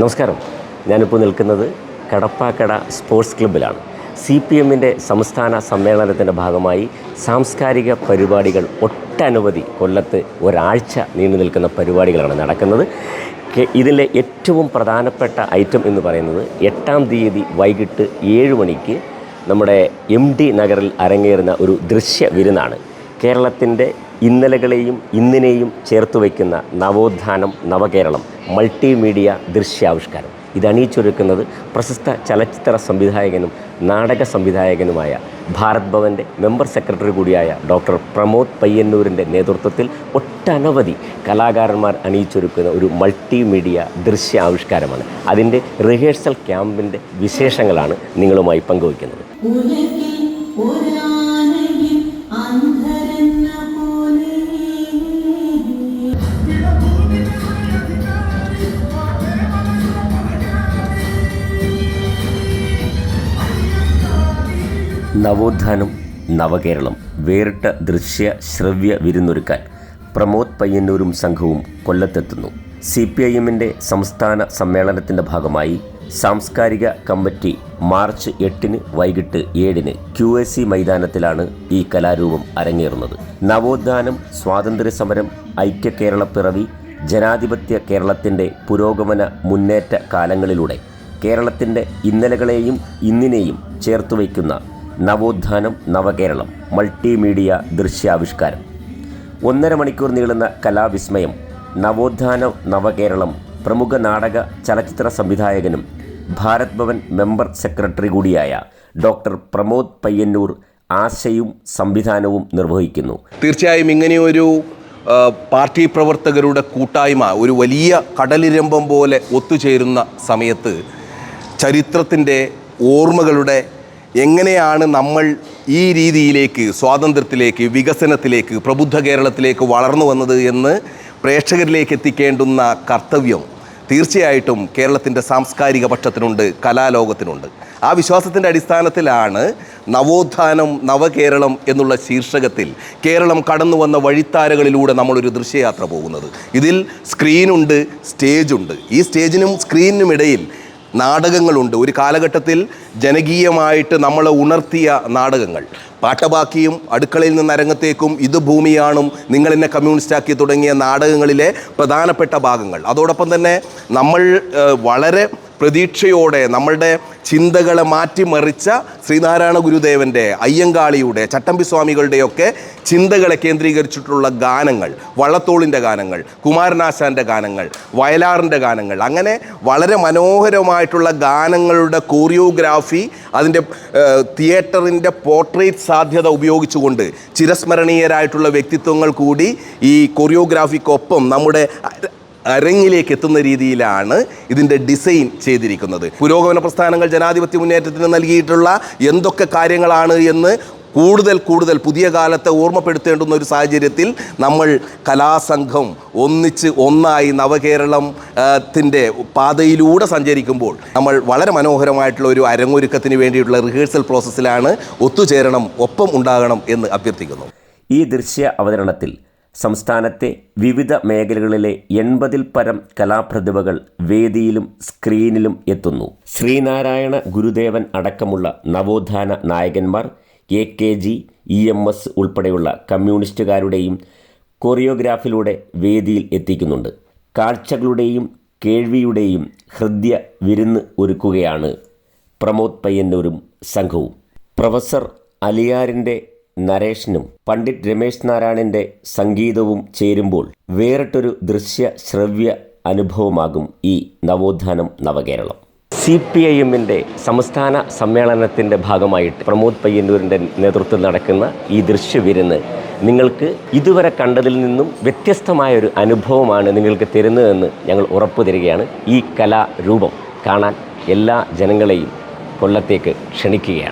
നമസ്കാരം. ഞാനിപ്പോൾ നിൽക്കുന്നത് കടപ്പാക്കട സ്പോർട്സ് ക്ലബ്ബിലാണ്. സി പി എമ്മിന്റെ സംസ്ഥാന സമ്മേളനത്തിന്റെ ഭാഗമായി സാംസ്കാരിക പരിപാടികൾ ഒട്ടനവധി കൊല്ലത്ത് ഒരാഴ്ച നീണ്ടു നിൽക്കുന്ന പരിപാടികളാണ് നടക്കുന്നത്. ഇതിലെ ഏറ്റവും പ്രധാനപ്പെട്ട ഐറ്റം എന്ന് പറയുന്നത് എട്ടാം തീയതി വൈകിട്ട് ഏഴ് മണിക്ക് നമ്മുടെ എം ഡി നഗറിൽ അരങ്ങേറുന്ന ഒരു ദൃശ്യ വിരുന്നാണ്. കേരളത്തിന്റെ ഇന്നലകളെയും ഇന്നിനെയും ചേർത്ത് വയ്ക്കുന്ന നവോത്ഥാനം നവകേരളം മൾട്ടിമീഡിയ ദൃശ്യാവിഷ്കാരം. ഇത് അണിയിച്ചൊരുക്കുന്നത് പ്രശസ്ത ചലച്ചിത്ര സംവിധായകനും നാടക സംവിധായകനുമായ ഭാരത് ഭവന്റെ മെമ്പർ സെക്രട്ടറി കൂടിയായ ഡോക്ടർ പ്രമോദ് പയ്യന്നൂരിന്റെ നേതൃത്വത്തിൽ ഒട്ടനവധി കലാകാരന്മാർ അണിയിച്ചൊരുക്കുന്ന ഒരു മൾട്ടിമീഡിയ ദൃശ്യാവിഷ്കാരമാണ്. അതിന്റെ റിഹേഴ്സൽ ക്യാമ്പിന്റെ വിശേഷങ്ങളാണ് നിങ്ങളുമായി പങ്കുവയ്ക്കുന്നത്. നവോത്ഥാനം നവകേരളം വേറിട്ട ദൃശ്യ ശ്രവ്യ വിരുന്നൊരുക്കാൻ പ്രമോദ് പയ്യന്നൂരും സംഘവും കൊല്ലത്തെത്തുന്നു. സി പി ഐ എമ്മിന്റെ സംസ്ഥാന സമ്മേളനത്തിന്റെ ഭാഗമായി സാംസ്കാരിക കമ്മിറ്റി മാർച്ച് എട്ടിന് വൈകിട്ട് ഏഴിന് ക്യു എസ് സി മൈതാനത്തിലാണ് ഈ കലാരൂപം അരങ്ങേറുന്നത്. നവോത്ഥാനം സ്വാതന്ത്ര്യ സമരം ഐക്യ കേരള പിറവി ജനാധിപത്യ കേരളത്തിന്റെ പുരോഗമന മുന്നേറ്റ കാലങ്ങളിലൂടെ കേരളത്തിന്റെ ഇന്നലകളെയും ഇന്നിനെയും ചേർത്ത് വയ്ക്കുന്ന നവോത്ഥാനം നവകേരളം മൾട്ടിമീഡിയ ദൃശ്യാവിഷ്കാരം. ഒന്നര മണിക്കൂർ നീളുന്ന കലാവിസ്മയം നവോത്ഥാന നവകേരളം പ്രമുഖ നാടക ചലച്ചിത്ര സംവിധായകനും ഭാരത് ഭവൻ മെമ്പർ സെക്രട്ടറി കൂടിയായ ഡോക്ടർ പ്രമോദ് പയ്യന്നൂർ ആശയും സംവിധാനവും നിർവഹിക്കുന്നു. തീർച്ചയായും ഇങ്ങനെയൊരു പാർട്ടി പ്രവർത്തകരുടെ കൂട്ടായ്മ ഒരു വലിയ കടലിരമ്പം പോലെ ഒത്തുചേരുന്ന സമയത്ത് ചരിത്രത്തിന്റെ ഓർമ്മകളുടെ എങ്ങനെയാണ് നമ്മൾ ഈ രീതിയിലേക്ക് സ്വാതന്ത്ര്യത്തിലേക്ക് വികസനത്തിലേക്ക് പ്രബുദ്ധ കേരളത്തിലേക്ക് വളർന്നു വന്നത് എന്ന് പ്രേക്ഷകരിലേക്ക് എത്തിക്കേണ്ടുന്ന കർത്തവ്യം തീർച്ചയായിട്ടും കേരളത്തിന്റെ സാംസ്കാരിക പക്ഷത്തിനുണ്ട് കലാലോകത്തിനുണ്ട്. ആ വിശ്വാസത്തിന്റെ അടിസ്ഥാനത്തിലാണ് നവോത്ഥാനം നവകേരളം എന്നുള്ള ശീർഷകത്തിൽ കേരളം കടന്നു വന്ന വഴിത്താരകളിലൂടെ നമ്മളൊരു ദൃശ്യയാത്ര പോകുന്നത്. ഇതിൽ സ്ക്രീനുണ്ട് സ്റ്റേജുണ്ട്. ഈ സ്റ്റേജിനും സ്ക്രീനിനും ഇടയിൽ നാടകങ്ങളുണ്ട്. ഒരു കാലഘട്ടത്തിൽ ജനകീയമായിട്ട് നമ്മളെ ഉണർത്തിയ നാടകങ്ങൾ. പാട്ടബാക്കിയും അടുക്കളയിൽ നിന്ന് അരങ്ങത്തേക്കും ഇത് ഭൂമിയാണും നിങ്ങൾ എന്നെ കമ്മ്യൂണിസ്റ്റാക്കി തുടങ്ങിയ നാടകങ്ങളിലെ പ്രധാനപ്പെട്ട ഭാഗങ്ങൾ. അതോടൊപ്പം തന്നെ നമ്മൾ വളരെ പ്രതീക്ഷയോടെ നമ്മളുടെ ചിന്തകളെ മാറ്റിമറിച്ച ശ്രീനാരായണ ഗുരുദേവന്റെ അയ്യങ്കാളിയുടെ ചട്ടമ്പി സ്വാമികളുടെയൊക്കെ ചിന്തകളെ കേന്ദ്രീകരിച്ചിട്ടുള്ള ഗാനങ്ങൾ വള്ളത്തോളിന്റെ ഗാനങ്ങൾ കുമാരനാശാന്റെ ഗാനങ്ങൾ വയലാറിന്റെ ഗാനങ്ങൾ അങ്ങനെ വളരെ മനോഹരമായിട്ടുള്ള ഗാനങ്ങളുടെ കോറിയോഗ്രാഫി അതിന്റെ തിയേറ്ററിന്റെ പോർട്രേറ്റ് സാധ്യത ഉപയോഗിച്ചുകൊണ്ട് ചിരസ്മരണീയരായിട്ടുള്ള വ്യക്തിത്വങ്ങൾ കൂടി ഈ കൊറിയോഗ്രാഫിക്കൊപ്പം നമ്മുടെ അരങ്ങിലേക്ക് എത്തുന്ന രീതിയിലാണ് ഇതിന്റെ ഡിസൈൻ ചെയ്തിരിക്കുന്നത്. പുരോഗമന പ്രസ്ഥാനങ്ങൾ ജനാധിപത്യ മുന്നേറ്റത്തിന് നൽകിയിട്ടുള്ള എന്തൊക്കെ കാര്യങ്ങളാണ് എന്ന് കൂടുതൽ കൂടുതൽ പുതിയ കാലത്തെ ഓർമ്മപ്പെടുത്തേണ്ടുന്ന ഒരു സാഹചര്യത്തിൽ നമ്മൾ കലാസംഘം ഒന്നിച്ച് ഒന്നായി നവകേരളം ത്തിന്റെ പാതയിലൂടെ സഞ്ചരിക്കുമ്പോൾ നമ്മൾ വളരെ മനോഹരമായിട്ടുള്ള ഒരു അരങ്ങൊരുക്കത്തിന് വേണ്ടിയിട്ടുള്ള റിഹേഴ്സൽ പ്രോസസ്സിലാണ് ഒത്തുചേരണം ഒപ്പം ഉണ്ടാകണം എന്ന് അഭ്യർത്ഥിക്കുന്നു. ഈ ദൃശ്യ അവതരണത്തിൽ സംസ്ഥാനത്തെ വിവിധ മേഖലകളിലെ എൺപതിൽ പരം കലാപ്രതിഭകൾ വേദിയിലും സ്ക്രീനിലും എത്തുന്നു. ശ്രീനാരായണ ഗുരുദേവൻ അടക്കമുള്ള നവോത്ഥാന നായകന്മാർ A K G E M S ഉൾപ്പെടെയുള്ള കമ്മ്യൂണിസ്റ്റുകാരുടെയും കൊറിയോഗ്രാഫിലൂടെ വേദിയിൽ എത്തിക്കുന്നുണ്ട്. കാഴ്ചകളുടെയും കേൾവിയുടെയും ഹൃദ്യ വിരുന്ന് ഒരുക്കുകയാണ് പ്രമോദ് പയ്യന്നൂരും സംഘവും. പ്രൊഫസർ അലിയാറിന്റെ നരേഷനും പണ്ഡിറ്റ് രമേശ് നാരായണന്റെ സംഗീതവും ചേരുമ്പോൾ വേറിട്ടൊരു ദൃശ്യ ശ്രവ്യ അനുഭവമാകും ഈ നവോത്ഥാനം നവകേരളം. സി പി ഐ എമ്മിന്റെ സംസ്ഥാന സമ്മേളനത്തിന്റെ ഭാഗമായിട്ട് പ്രമോദ് പയ്യന്നൂരിന്റെ നേതൃത്വത്തിൽ നടക്കുന്ന ഈ ദൃശ്യവിരുന്ന് നിങ്ങൾക്ക് ഇതുവരെ കണ്ടതിൽ നിന്നും വ്യത്യസ്തമായ ഒരു അനുഭവമാണ് നിങ്ങൾക്ക് തരുന്നതെന്ന് ഞങ്ങൾ ഉറപ്പു തരികയാണ്. ഈ കലാരൂപം കാണാൻ എല്ലാ ജനങ്ങളെയും കൊല്ലത്തേക്ക് ക്ഷണിക്കുകയാണ്.